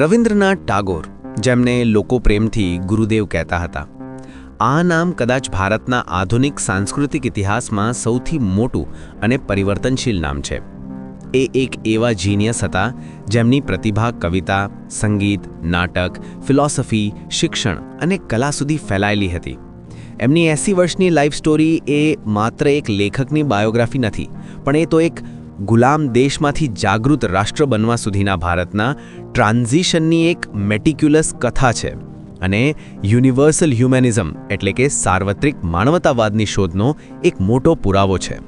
રવિન્દ્રનાથ ટાગોર, જેમને લોકો પ્રેમથી ગુરુદેવ કહેતા હતા. આ નામ કદાચ ભારતના આધુનિક સાંસ્કૃતિક ઇતિહાસમાં સૌથી મોટું અને પરિવર્તનશીલ નામ છે. એ એક એવા જીનિયસ હતા જેમની પ્રતિભા કવિતા, સંગીત, નાટક ફિલોસોફી શિક્ષણ અને કલા સુધી ફેલાયેલી હતી. એમની એંસી વર્ષની લાઈફ સ્ટોરી એ માત્ર એક લેખકની બાયોગ્રાફી નથી, પણ એ તો એક ગુલામ દેશમાંથી જાગૃત રાષ્ટ્ર બનવા સુધીના ભારતના ટ્રાન્ઝિશનની એક મેટિક્યુલસ કથા છે અને યુનિવર્સલ હ્યુમેનિઝમ એટલે કે સાર્વત્રિક માનવતાવાદની શોધનો એક મોટો પુરાવો છે.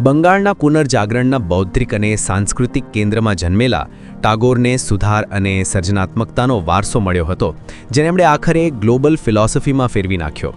બંગાળના પુનર્જાગરણના બૌદ્ધિક અને સાંસ્કૃતિક કેન્દ્રમાં જન્મેલા ટાગોરને સુધાર અને સર્જનાત્મકતાનો વારસો મળ્યો હતો, જેને એમણે આખરે ગ્લોબલ ફિલોસોફીમાં ફેરવી નાખ્યો.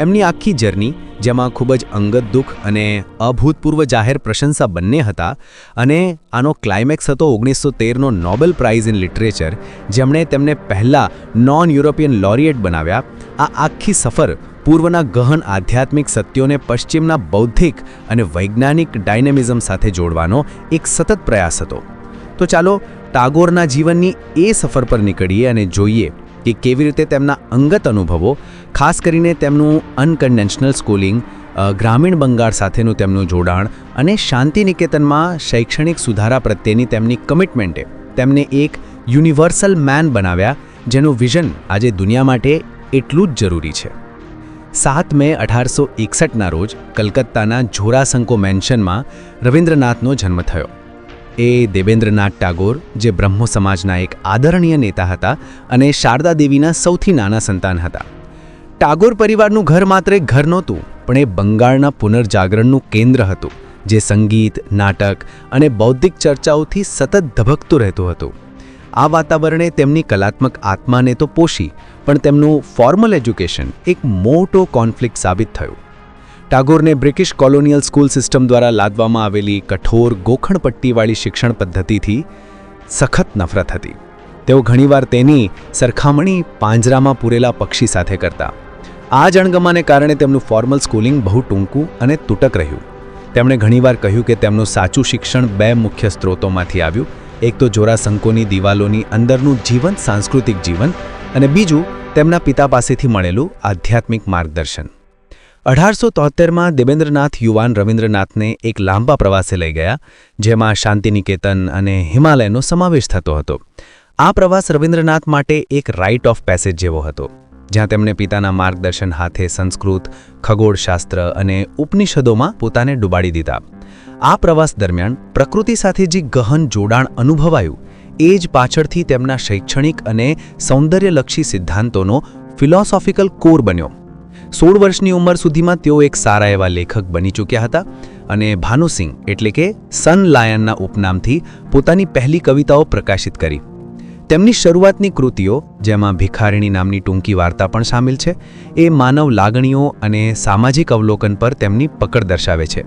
એમની આખી જર્ની, જેમાં ખૂબ જ અંગત દુઃખ અને અભૂતપૂર્વ જાહેર પ્રશંસા બંને હતા અને આનો ક્લાઇમેક્સ હતો ઓગણીસો તેરનો નોબેલ પ્રાઇઝ ઇન લિટરેચર, જેમણે તેમને પહેલાં નોન યુરોપિયન લોરિએટ બનાવ્યા. આ આખી સફર પૂર્વના ગહન આધ્યાત્મિક સત્યોને પશ્ચિમના બૌદ્ધિક અને વૈજ્ઞાનિક ડાયનેમિઝમ સાથે જોડવાનો એક સતત પ્રયાસ હતો. તો ચાલો ટાગોરના જીવનની એ સફર પર નીકળીએ અને જોઈએ કે કેવી રીતે તેમના અંગત અનુભવો ખાસ કરીને તેમનું અનકન્વેન્શનલ સ્કૂલિંગ ગ્રામીણ બંગાળ સાથેનું તેમનું જોડાણ અને શાંતિ નિકેતનમાં શૈક્ષણિક સુધારા પ્રત્યેની તેમની કમિટમેન્ટે તેમને એક યુનિવર્સલ મેન બનાવ્યા, જેનું વિઝન આજે દુનિયા માટે એટલું જ જરૂરી છે. સાત મે અઢારસો એકસઠના રોજ કલકત્તાના જોરાસંકો મેન્શનમાં રવિન્દ્રનાથનો જન્મ થયો. એ દેવેન્દ્રનાથ ટાગોર, જે બ્રહ્મો સમાજના એક આદરણીય નેતા હતા અને શારદા દેવીના સૌથી નાના સંતાન હતા. ટાગોર પરિવારનું ઘર માત્ર એક ઘર નહોતું, પણ એ બંગાળના પુનર્જાગરણનું કેન્દ્ર હતું, જે સંગીત, નાટક અને બૌદ્ધિક ચર્ચાઓથી સતત ધબકતું રહેતું હતું. આ વાતાવરણે તેમની કલાત્મક આત્માને તો પોષી, પણ તેમનું ફોર્મલ એજ્યુકેશન એક મોટો કોન્ફ્લિક્ટ સાબિત થયું. ટાગોરને બ્રિટિશ કોલોનિયલ સ્કૂલ સિસ્ટમ દ્વારા લાદવામાં આવેલી કઠોર ગોખણપટ્ટીવાળી શિક્ષણ પદ્ધતિથી સખત નફરત હતી. તેઓ ઘણીવાર તેની સરખામણી પાંજરામાં પૂરેલા પક્ષી સાથે કરતા. આ જ અણગમાને કારણે તેમનું ફોર્મલ સ્કૂલિંગ બહુ ટૂંકું અને તૂટક રહ્યું. તેમણે ઘણીવાર કહ્યું કે તેમનું સાચું શિક્ષણ બે મુખ્ય સ્ત્રોતોમાંથી આવ્યું. એક તો જોરાસંકોની દિવાલોની અંદરનું જીવંત સાંસ્કૃતિક જીવન અને બીજું તેમના પિતા પાસેથી મળેલું આધ્યાત્મિક માર્ગદર્શન. અઢારસો તોતેરમાં દેવેન્દ્રનાથ યુવાન રવિન્દ્રનાથને એક લાંબા પ્રવાસે લઈ ગયા, જેમાં શાંતિનિકેતન અને હિમાલયનો સમાવેશ થતો હતો. આ પ્રવાસ રવિન્દ્રનાથ માટે એક રાઇટ ઓફ પેસેજ જેવો હતો. જ્યાં તેમણે પિતાના માર્ગદર્શન હાથે સંસ્કૃત, ખગોળશાસ્ત્ર અને ઉપનિષદોમાં પોતાને ડૂબાડી દીધા. આ પ્રવાસ દરમિયાન પ્રકૃતિ સાથે જે ગહન જોડાણ અનુભવાયું, એ જ પાછળથી તેમના શૈક્ષણિક અને સૌંદર્યલક્ષી સિદ્ધાંતોનો ફિલોસોફિકલ કોર બન્યો. સોળ વર્ષની ઉંમર સુધીમાં તેઓ એક સારા એવા લેખક બની ચૂક્યા હતા અને ભાનુસિંહ એટલે કે સન લાયનના ઉપનામથી પોતાની પહેલી કવિતાઓ પ્રકાશિત કરી. તેમની શરૂઆતની કૃતિઓ, જેમાં ભિખારીણી નામની ટૂંકી વાર્તા પણ સામેલ છે, એ માનવ લાગણીઓ અને સામાજિક અવલોકન પર તેમની પકડ દર્શાવે છે.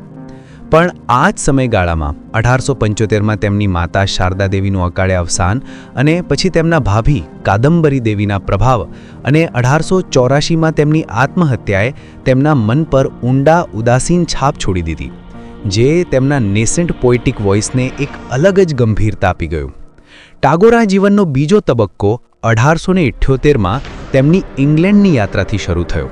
પણ આ જ સમયગાળામાં, અઢારસો પંચોતેરમાં તેમની માતા શારદા દેવીનું અકાળે અવસાન અને પછી તેમના ભાભી કાદંબરી દેવીના પ્રભાવ અને અઢારસો ચોરાશીમાં તેમની આત્મહત્યાએ તેમના મન પર ઊંડા, ઉદાસીન છાપ છોડી દીધી, જે તેમના નેસેન્ટ પોઇટિક વોઇસને એક અલગ જ ગંભીરતા આપી ગયું. ટાગોરા જીવનનો બીજો તબક્કો અઢારસો ને ઇઠ્યોતેરમાં તેમની ઇંગ્લેન્ડની યાત્રાથી શરૂ થયો.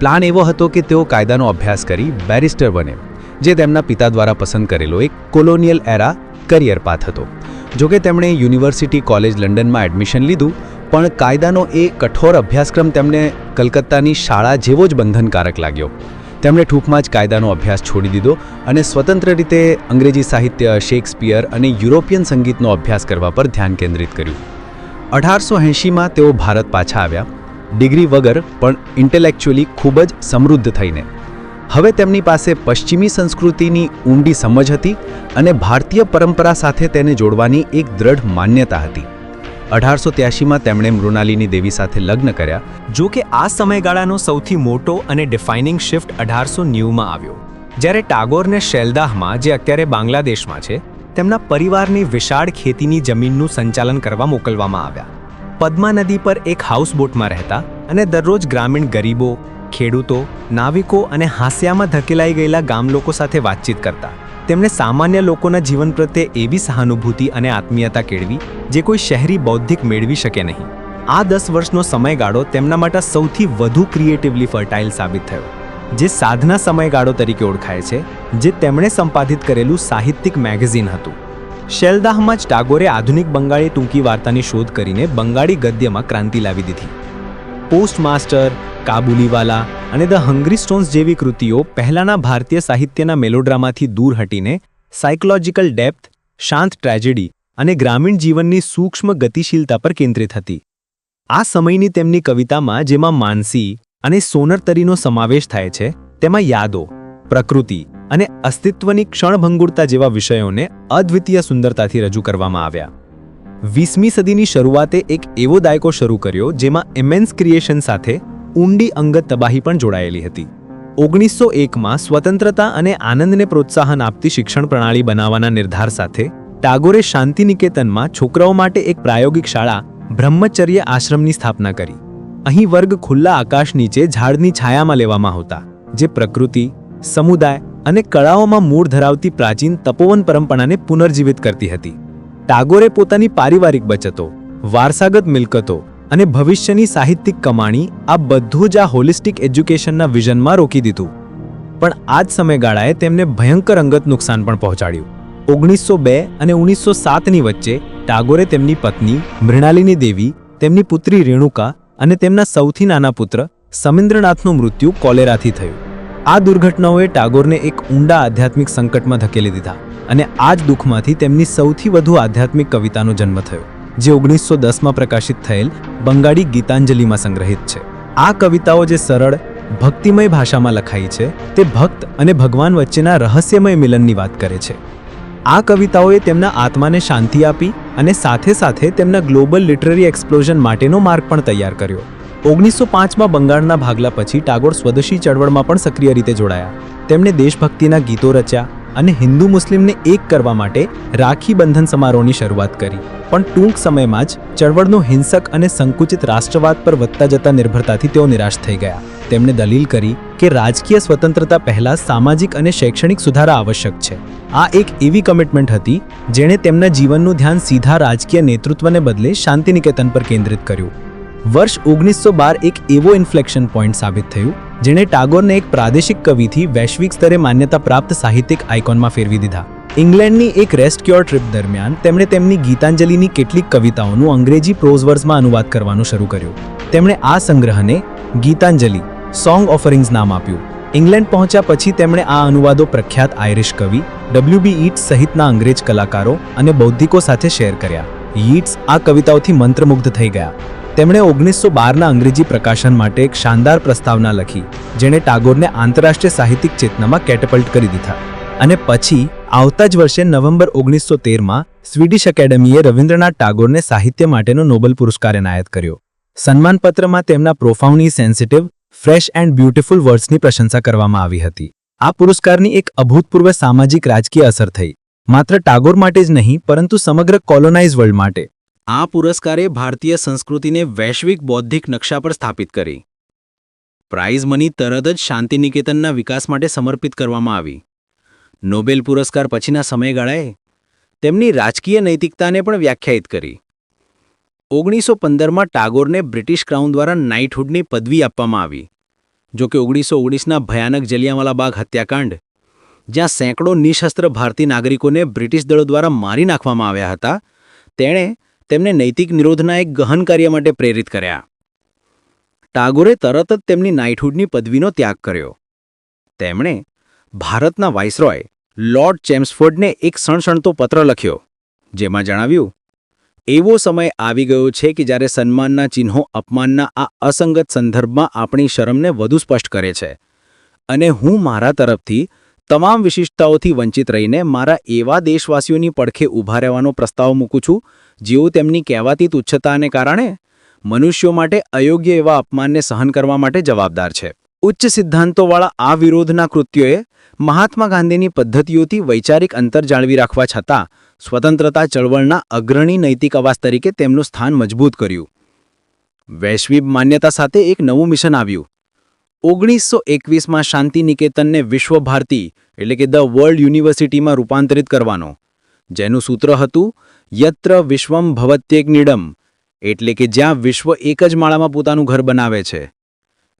પ્લાન એવો હતો કે તેઓ કાયદાનો અભ્યાસ કરી બેરિસ્ટર બને, જે તેમના પિતા દ્વારા પસંદ કરેલો એક કોલોનિયલ એરા કરિયર પાથ હતો. જોકે તેમણે યુનિવર્સિટી કોલેજ લંડનમાં એડમિશન લીધું, પણ કાયદાનો એ કઠોર અભ્યાસક્રમ તેમને કલકત્તાની શાળા જેવો જ બંધનકારક લાગ્યો. તેમણે ટૂંકમાં જ કાયદાનો અભ્યાસ છોડી દીધો અને સ્વતંત્ર રીતે અંગ્રેજી સાહિત્ય, શેક્સપિયર અને યુરોપિયન સંગીતનો અભ્યાસ કરવા પર ધ્યાન કેન્દ્રિત કર્યું. અઢારસો એંશીમાં તેઓ ભારત પાછા આવ્યા. ડિગ્રી વગર પણ ઇન્ટેલેક્ચ્યુઅલી ખૂબ જ સમૃદ્ધ થઈને. હવે તેમની પાસે પશ્ચિમી સંસ્કૃતિની ઊંડી સમજ હતી અને ભારતીય પરંપરા સાથે તેને જોડવાની એક દ્રઢ માન્યતા હતી. અઢારસો ત્યાસીમાં તેમણે મૃણાલિની દેવી સાથે લગ્ન કર્યા, જો કે આ સમયગાળાનો સૌથી મોટો અને ડિફાઇનિંગ શિફ્ટ અઢારસો ન્યૂમાં આવ્યો. જ્યારે ટાગોરને શેલદાહમાં, જે અત્યારે બાંગ્લાદેશમાં છે, તેમના પરિવારની વિશાળ ખેતીની જમીનનું સંચાલન કરવા મોકલવામાં આવ્યા. પદ્મા નદી પર એક હાઉસબોટમાં રહેતા અને દરરોજ ગ્રામીણ ગરીબો, ખેડૂતો, નાવિકો અને હાંસ્યામાં ધકેલાઈ ગયેલા ગામલોકો સાથે વાતચીત કરતા. તેમણે સામાન્ય લોકોના જીવન પ્રત્યે એવી સહાનુભૂતિ અને આત્મીયતા કેળવી, જે કોઈ શહેરી બૌદ્ધિક મેળવી શકે નહીં. આ દસ વર્ષનો સમયગાળો તેમના માટે સૌથી વધુ ક્રિએટિવલી ફર્ટાઇલ સાબિત થયો, જે સાધના સમયગાળો તરીકે ઓળખાય છે, જે તેમણે સંપાદિત કરેલું સાહિત્યિક મેગેઝિન હતું. શેલદાહમાં જ ટાગોરે આધુનિક બંગાળી ટૂંકી વાર્તાની શોધ કરીને બંગાળી ગદ્યમાં ક્રાંતિ લાવી દીધી. પોસ્ટમાસ્ટર કાબુલીવાલા અને ધ હંગ્રી સ્ટોન્સ જેવી કૃતિઓ પહેલાંના ભારતીય સાહિત્યના મેલોડ્રામાથી દૂર હટીને સાયકોલોજીકલ ડેપ્થ શાંત ટ્રેજેડી અને ગ્રામીણ જીવનની સૂક્ષ્મ ગતિશીલતા પર કેન્દ્રિત હતી. આ સમયની તેમની કવિતામાં જેમાં માનસી અને સોનરતરીનો સમાવેશ થાય છે, તેમાં યાદો, પ્રકૃતિ અને અસ્તિત્વની ક્ષણભંગુરતા જેવા વિષયોને અદ્વિતીય સુંદરતાથી રજૂ કરવામાં આવ્યા. વીસમી સદીની શરૂઆતે એક એવો દાયકો શરૂ કર્યો જેમાં એમેન્સ ક્રિએશન સાથે ઊંડી અંગત તબાહી પણ જોડાયેલી હતી. ઓગણીસો એકમાં સ્વતંત્રતા અને આનંદને પ્રોત્સાહન આપતી શિક્ષણ પ્રણાલી બનાવવાના નિર્ધાર સાથે ટાગોરે શાંતિનિકેતનમાં છોકરાઓ માટે એક પ્રાયોગિક શાળા બ્રહ્મચર્ય આશ્રમની સ્થાપના કરી. અહીં વર્ગ ખુલ્લા આકાશ નીચે ઝાડની છાયામાં લેવામાં આવતા, જે પ્રકૃતિ, સમુદાય અને કળાઓમાં મૂળ ધરાવતી પ્રાચીન તપોવન પરંપરાને પુનર્જીવિત કરતી હતી. ટાગોરે પોતાની પારિવારિક બચતો, વારસાગત મિલકતો અને ભવિષ્યની સાહિત્યિક કમાણી આ બધું જ આ હોલિસ્ટિક એજ્યુકેશનના વિઝનમાં રોકી દીધું. પણ આ જ સમયગાળાએ તેમને ભયંકર અંગત નુકસાન પણ પહોંચાડ્યું. ઓગણીસો બે અને ઓગણીસો સાતની વચ્ચે ટાગોરે તેમની પત્ની, મૃણાલિની દેવી, તેમની પુત્રી રેણુકા અને તેમના સૌથી નાના પુત્ર સમિન્દ્રનાથનું મૃત્યુ કોલેરાથી થયું. આ દુર્ઘટનાઓએ ટાગોરને એક ઊંડા આધ્યાત્મિક સંકટમાં ધકેલી દીધા. અને આ જ દુઃખમાંથી તેમની સૌથી વધુ આધ્યાત્મિક કવિતાનો જન્મ થયો, જે ઓગણીસો દસમાં પ્રકાશિત થયેલ બંગાળી ગીતાંજલિમાં સંગ્રહિત છે. આ કવિતાઓ જે સરળ, ભક્તિમય ભાષામાં લખાઈ છે, તે ભક્ત અને ભગવાન વચ્ચેના રહસ્યમય મિલનની વાત કરે છે. આ કવિતાઓએ તેમના આત્માને શાંતિ આપી અને સાથે સાથે તેમના ગ્લોબલ લિટરરી એક્સપ્લોઝન માટેનો માર્ગ પણ તૈયાર કર્યો. ઓગણીસો પાંચમાં બંગાળના ભાગલા પછી ટાગોર સ્વદેશી ચળવળમાં પણ સક્રિય રીતે જોડાયા. તેમણે દેશભક્તિના ગીતો રચ્યા અને હિન્દુ મુસ્લિમને એક કરવા માટે રાખી બંધન સમારોહની શરૂઆત કરી. પણ ટૂંક સમયમાં જ ચળવળનો હિંસક અને સંકુચિત રાષ્ટ્રવાદ પર વધતા જતા નિર્ભરતાથી તેઓ નિરાશ થઈ ગયા. તેમણે દલીલ કરી કે રાજકીય સ્વતંત્રતા પહેલા સામાજિક અને શૈક્ષણિક સુધારા આવશ્યક છે. આ એક એવી કમિટમેન્ટ હતી જેણે તેમના જીવનનું ધ્યાન સીધા રાજકીય નેતૃત્વને બદલે શાંતિનિકેતન પર કેન્દ્રિત કર્યું. વર્ષ ઓગણીસો બાર એક એવો ઇન્ફ્લેક્શન પોઈન્ટ સાબિત થયું, જેણે ટાગોરને એક પ્રાદેશિક કવિથી વૈશ્વિક સ્તરે માન્યતા પ્રાપ્ત સાહિત્યિક આઇકોનમાં ફેરવી દીધા. ઇંગ્લેન્ડની એક રેસ્ક્યોર ટ્રીપ દરમિયાન તેમણે તેમની ગીતાંજલિની કેટલીક કવિતાઓનું અંગ્રેજી પ્રોઝવર્સમાં અનુવાદ કરવાનું શરૂ કર્યું. તેમણે આ સંગ્રહને ગીતાંજલિ સોંગ ઓફરિંગ્સ નામ આપ્યું. ઇંગ્લેન્ડ પહોંચ્યા પછી તેમણે આ અનુવાદો પ્રખ્યાત આયરિશ કવિ ડબલ્યુ બી ઈટ્સ સહિતના અંગ્રેજ કલાકારો અને બૌદ્ધિકો સાથે શેર કર્યા. યીટ્સ આ કવિતાઓથી મંત્રમુગ્ધ થઈ ગયા. તેમણે ઓગણીસો બારના અંગ્રેજી પ્રકાશન માટે એક શાનદાર પ્રસ્તાવના લખી, જેણે ટાગોરને આંતરરાષ્ટ્રીય સાહિત્યિક ચેતનામાં કેટેપલ્ટ કરી દીધા. અને પછી, આવતા જ વર્ષે નવેમ્બર ઓગણીસો તેરમાં, સ્વીડિશ એકેડમીએ રવિન્દ્રનાથ ટાગોરને સાહિત્ય માટેનો નોબેલ પુરસ્કાર એનાયત કર્યો. સન્માનપત્રમાં તેમના profoundly sensitive, fresh and beautiful વર્ડ્સની પ્રશંસા કરવામાં આવી હતી. આ પુરસ્કારની એક અભૂતપૂર્વ સામાજિક રાજકીય અસર થઈ. માત્ર ટાગોર માટે જ નહીં, પરંતુ સમગ્ર કોલોનાઇઝ વર્લ્ડ માટે. આ પુરસ્કારે ભારતીય સંસ્કૃતિને વૈશ્વિક બૌદ્ધિક નકશા પર સ્થાપિત કરી. પ્રાઇઝ મની તરત જ શાંતિનિકેતનના વિકાસ માટે સમર્પિત કરવામાં આવી. નોબેલ પુરસ્કાર પછીના સમયગાળાએ તેમની રાજકીય નૈતિકતાને પણ વ્યાખ્યાયિત કરી. ઓગણીસો પંદરમાં ટાગોરને બ્રિટિશ ક્રાઉન દ્વારા નાઇટહુડની પદવી આપવામાં આવી. જો કે ઓગણીસો ઓગણીસના ભયાનક જલિયાવાલા બાગ હત્યાકાંડ, જ્યાં સેંકડો નિશસ્ત્ર ભારતીય નાગરિકોને બ્રિટિશ દળો દ્વારા મારી નાખવામાં આવ્યા હતા, તેણે તેમને નૈતિક નિરોધના એક ગહન કાર્ય માટે પ્રેરિત કર્યા. ટાગોરે તરત જ તેમની નાઇટહુડની પદવીનો ત્યાગ કર્યો. તેમણે ભારતના વાઇસરોય લોર્ડ ચેમ્સફોર્ડને એક સણસણતો પત્ર લખ્યો, જેમાં જણાવ્યું, એવો સમય આવી ગયો છે કે જ્યારે સન્માનના ચિહ્નો અપમાનના આ અસંગત સંદર્ભમાં આપણી શરમને વધુ સ્પષ્ટ કરે છે, અને હું મારા તરફથી તમામ વિશિષ્ટતાઓથી વંચિત રહીને મારા એવા દેશવાસીઓની પડખે ઊભા રહેવાનો પ્રસ્તાવ મૂકું છું, જેઓ તેમની કહેવાતી તુચ્છતાને કારણે મનુષ્યો માટે અયોગ્ય એવા અપમાનને સહન કરવા માટે જવાબદાર છે. ઉચ્ચ સિદ્ધાંતોવાળા આ વિરોધના કૃત્યોએ મહાત્મા ગાંધીની પદ્ધતિઓથી વૈચારિક અંતર જાળવી રાખવા છતાં સ્વતંત્રતા ચળવળના અગ્રણી નૈતિક અવાજ તરીકે તેમનું સ્થાન મજબૂત કર્યું. વૈશ્વિક માન્યતા સાથે એક નવું મિશન આવ્યું. ઓગણીસો એકવીસમાં શાંતિ નિકેતનને વિશ્વ ભારતી એટલે કે ધ વર્લ્ડ યુનિવર્સિટીમાં રૂપાંતરિત કરવાનો. જેનું સૂત્ર હતું, યત્ર વિશ્વમ ભવત્યેક નિડમ એટલે કે જ્યાં વિશ્વ એક જ માળામાં પોતાનું ઘર બનાવે છે.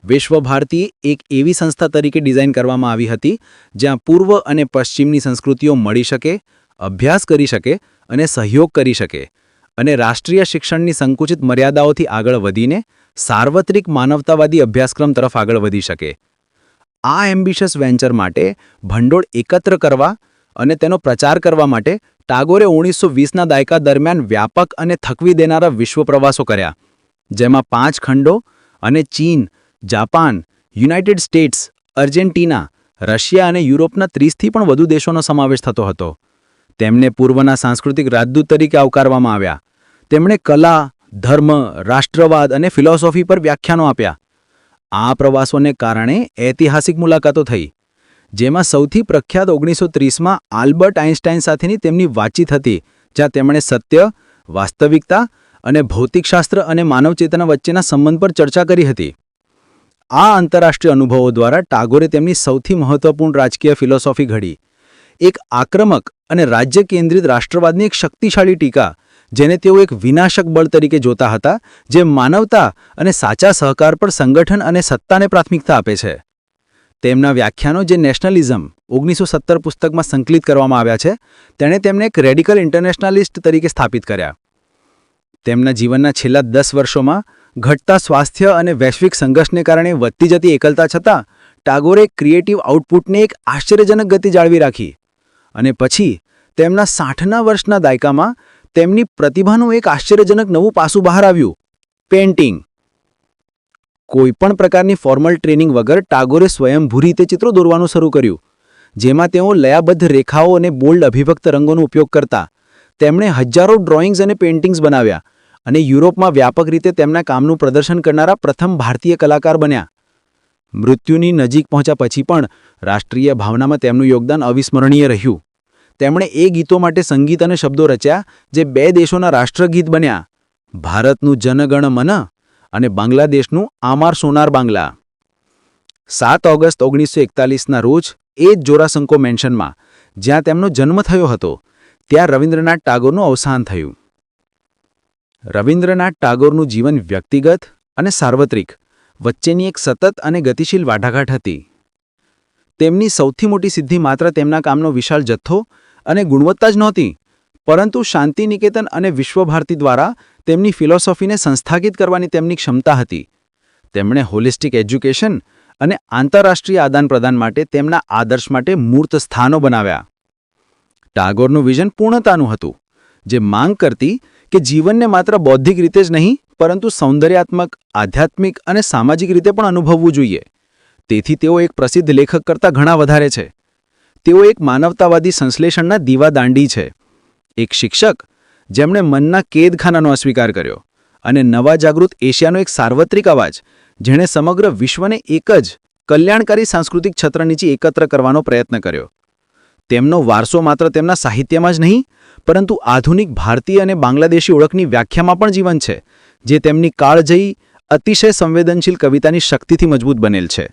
વિશ્વ ભારતી એક એવી સંસ્થા તરીકે ડિઝાઇન કરવામાં આવી હતી, જ્યાં પૂર્વ અને પશ્ચિમની સંસ્કૃતિઓ મળી શકે, અભ્યાસ કરી શકે અને સહયોગ કરી શકે, અને રાષ્ટ્રીય શિક્ષણની સંકુચિત મર્યાદાઓથી આગળ વધીને સાર્વત્રિક માનવતાવાદી અભ્યાસક્રમ તરફ આગળ વધી શકે. આ એમ્બિશિયસ વેન્ચર માટે ભંડોળ એકત્ર કરવા અને તેનો પ્રચાર કરવા માટે ટાગોરે ઓગણીસો વીસના દાયકા દરમિયાન વ્યાપક અને થકવી દેનારા વિશ્વ પ્રવાસો કર્યા, જેમાં પાંચ ખંડો અને ચીન, Japan, United States, Argentina, Russia અને યુરોપના ત્રીસથી પણ વધુ દેશોનો સમાવેશ થતો હતો. તેમને પૂર્વના સાંસ્કૃતિક રાજદૂત તરીકે આવકારવામાં આવ્યા. તેમણે કલા ધર્મ, રાષ્ટ્રવાદ અને ફિલોસોફી પર વ્યાખ્યાનો આપ્યા. આ પ્રવાસોને કારણે ઐતિહાસિક મુલાકાતો થઈ, જેમાં સૌથી પ્રખ્યાત ઓગણીસો ત્રીસમાં આલ્બર્ટ આઇન્સ્ટાઇન સાથેની તેમની વાતચીત હતી, જ્યાં તેમણે સત્ય, વાસ્તવિકતા અને ભૌતિકશાસ્ત્ર અને માનવચેતના વચ્ચેના સંબંધ પર ચર્ચા કરી હતી. આ આંતરરાષ્ટ્રીય અનુભવો દ્વારા ટાગોરે તેમની સૌથી મહત્વપૂર્ણ રાજકીય ફિલોસોફી ઘડી. એક આક્રમક અને રાજ્ય કેન્દ્રિત રાષ્ટ્રવાદની એક શક્તિશાળી ટીકા જેને તેઓ એક વિનાશક બળ તરીકે જોતા હતા, જે માનવતા અને સાચા સહકાર પર સંગઠન અને સત્તાને પ્રાથમિકતા આપે છે. તેમના વ્યાખ્યાનો જે નેશનલિઝમ ઓગણીસો સત્તર પુસ્તકમાં સંકલિત કરવામાં આવ્યા છે, તેણે તેમને એક રેડિકલ ઇન્ટરનેશનલિસ્ટ તરીકે સ્થાપિત કર્યા. તેમના જીવનના છેલ્લા દસ વર્ષોમાં ઘટતા સ્વાસ્થ્ય અને વૈશ્વિક સંઘર્ષને કારણે વધતી જતી એકલતા છતાં, ટાગોરે ક્રિએટિવ આઉટપુટને એક આશ્ચર્યજનક ગતિ જાળવી રાખી. અને પછી, તેમના સાઠના વર્ષના દાયકામાં તેમની પ્રતિભાનું એક આશ્ચર્યજનક નવું પાસું બહાર આવ્યું. પેઇન્ટિંગ. કોઈપણ પ્રકારની ફોર્મલ ટ્રેનિંગ વગર ટાગોરે સ્વયંભૂ રીતે ચિત્રો દોરવાનું શરૂ કર્યું. જેમાં તેઓ લયાબદ્ધ રેખાઓ અને બોલ્ડ અભિવ્યક્ત રંગોનો ઉપયોગ કરતા. તેમણે હજારો ડ્રોઈંગ્સ અને પેઇન્ટિંગ્સ બનાવ્યા અને યુરોપમાં વ્યાપક રીતે તેમના કામનું પ્રદર્શન કરનારા પ્રથમ ભારતીય કલાકાર બન્યા. મૃત્યુની નજીક પહોંચ્યા પછી પણ રાષ્ટ્રીય ભાવનામાં તેમનું યોગદાન અવિસ્મરણીય રહ્યું. તેમણે એ ગીતો માટે સંગીત અને શબ્દો રચ્યા જે બે દેશોના રાષ્ટ્રગીત બન્યા. ભારતનું જનગણ મન અને બાંગ્લાદેશનું આમાર સોનાર બાંગ્લા. સાત ઓગસ્ટ ઓગણીસો એકતાલીસના રોજ એ જ જોરાસંકો મેન્શનમાં, જ્યાં તેમનો જન્મ થયો હતો, ત્યાં રવિન્દ્રનાથ ટાગોરનું અવસાન થયું. રવિન્દ્રનાથ ટાગોરનું જીવન વ્યક્તિગત અને સાર્વત્રિક, વચ્ચેની એક સતત અને ગતિશીલ વાટાઘાટ હતી. તેમની સૌથી મોટી સિદ્ધિ માત્ર તેમના કામનો વિશાળ જથ્થો અને ગુણવત્તા જ નહોતી. પરંતુ શાંતિ નિકેતન અને વિશ્વભારતી દ્વારા તેમની ફિલોસોફીને સંસ્થાગિત કરવાની તેમની ક્ષમતા હતી. તેમણે હોલિસ્ટિક એજ્યુકેશન અને આંતરરાષ્ટ્રીય આદાનપ્રદાન માટે તેમના આદર્શ માટે મૂર્ત સ્થાનો બનાવ્યા. ટાગોરનું વિઝન પૂર્ણતાનું હતું, જે માંગ કરતી કે જીવનને માત્ર બૌદ્ધિક રીતે જ નહીં, પરંતુ સૌંદર્યાત્મક, આધ્યાત્મિક અને સામાજિક રીતે પણ અનુભવવું જોઈએ. તેથી તેઓ એક પ્રસિદ્ધ લેખક કરતાં ઘણા વધારે છે. તેઓ એક માનવતાવાદી સંશ્લેષણના દીવાદાંડી છે. એક શિક્ષક, જેમણે મનના કેદખાનાનો અસ્વીકાર કર્યો અને નવા જાગૃત એશિયાનો એક સાર્વત્રિક અવાજ, જેણે સમગ્ર વિશ્વને એક જ કલ્યાણકારી સાંસ્કૃતિક છત્ર નીચે એકત્ર કરવાનો પ્રયત્ન કર્યો. તેમનો વારસો માત્ર તેમના સાહિત્યમાં જ નહીં, પરંતુ આધુનિક ભારતીય અને બાંગ્લાદેશી ઓળખની વ્યાખ્યામાં પણ જીવન છે, જે તેમની કાળજયી અતિશય સંવેદનશીલ કવિતાની શક્તિથી મજબૂત બનેલ છે.